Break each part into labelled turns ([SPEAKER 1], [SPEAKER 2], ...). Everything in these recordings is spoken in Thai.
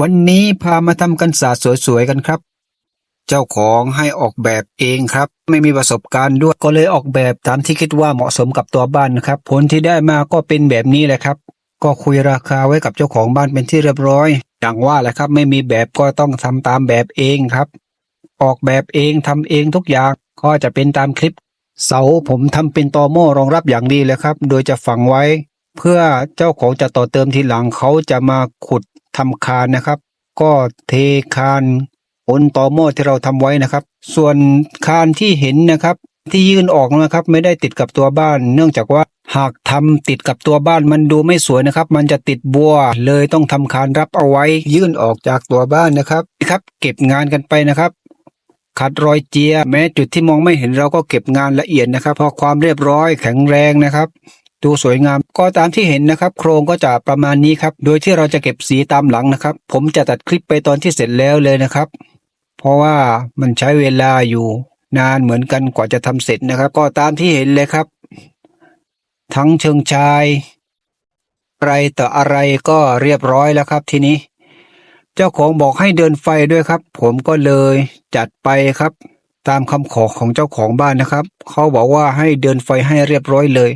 [SPEAKER 1] วันนี้พามาทำกันศาสตร์สวยๆกันครับ เจ้าของให้ออกแบบเองครับ ไม่มีประสบการณ์ด้วยก็เลยออกแบบตามที่คิดว่าเหมาะสมกับตัวบ้านนะครับ ผลที่ได้มาก็เป็นแบบนี้แหละครับ ก็คุยราคาไว้กับเจ้าของบ้านเป็นที่เรียบร้อยอย่างว่าแหละครับ ไม่มีแบบก็ต้องทำตามแบบเองครับ ออกแบบเองทำเองทุกอย่างก็จะเป็นตามคลิป เสาผมทำเป็นตอหม้อรองรับอย่างดีเลยครับ โดยจะฝังไว้ เพื่อเจ้าของจะต่อเติมทีหลังเขาจะมาขุด ทำคานนะครับ ก็เทคานบนต่อหม้อที่เราทำไว้นะครับ ส่วนคานที่เห็นนะครับ ที่ยื่นออกนะครับ ไม่ได้ติดกับตัวบ้าน เนื่องจากว่าหากทำติดกับตัวบ้านมันดูไม่สวยนะครับ มันจะติดบัวเลยต้องทำคานรับเอาไว้ ยื่นออกจากตัวบ้านนะครับครับ เก็บงานกันไปนะครับขัดรอยเจีย แม้จุดที่มองไม่เห็นเราก็เก็บงานละเอียดนะครับ เพราะความเรียบร้อยแข็งแรงนะครับ ดูสวยงาม ก็ตามที่เห็นนะครับ โครงก็จะประมาณนี้ครับ โดยที่เราจะเก็บสีตามหลังนะครับ ผมจะตัดคลิปไปตอนที่เสร็จแล้วเลยนะครับ เพราะว่ามันใช้เวลาอยู่นานเหมือนกันกว่าจะทำเสร็จนะครับ ก็ตามที่เห็นเลยครับ ทั้งเชิงชายอะไรต่ออะไรก็เรียบร้อยแล้วครับทีนี้ เจ้าของบอกให้เดินไฟด้วยครับ ผมก็เลยจัดไปครับ ตามคำขอของเจ้าของบ้านนะครับ เขาบอกว่าให้เดินไฟให้เรียบร้อยเลย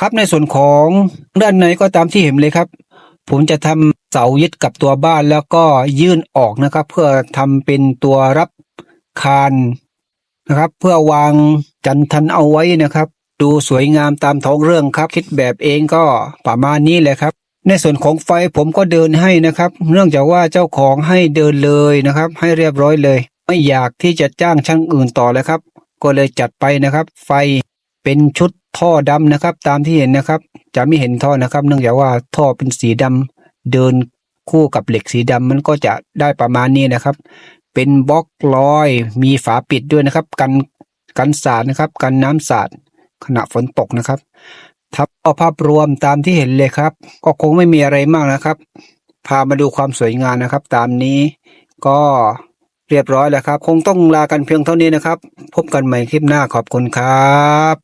[SPEAKER 1] ครับในส่วนของด้านในก็ตามที่เห็นเลยครับ ผมจะทำเสายึดกับตัวบ้านแล้วก็ยื่นออกนะครับ เพื่อทำเป็นตัวรับคานนะครับ เพื่อวางจันทันเอาไว้นะครับ ดูสวยงามตามท้องเรื่องครับ คิดแบบเองก็ประมาณนี้แหละครับ ในส่วนของไฟผมก็เดินให้นะครับ เนื่องจากว่าเจ้าของให้เดินเลยนะครับ ให้เรียบร้อยเลย ไม่อยากที่จะจ้างช่างอื่นต่อแล้วครับ ก็เลยจัดไปนะครับ ไฟเป็นชุด ท่อดำนะครับ ตามที่เห็นนะครับ จะไม่เห็นท่อนะครับ เนื่องจากว่าท่อเป็นสีดำเดินคู่กับเหล็กสีดำมันก็จะได้ประมาณนี้นะครับ เป็นบล็อกลอยมีฝาปิดด้วยนะครับ กันกันสาดนะครับ กันน้ำสาดขณะฝนตกนะครับทับเอาภาพรวมตามที่เห็นเลยครับ ก็คงไม่มีอะไรมากนะครับ พามาดูความสวยงามนะครับ ตามนี้ก็เรียบร้อยแล้วครับ คงต้องลากันเพียงเท่านี้นะครับ พบกันใหม่คลิปหน้าขอบคุณครับ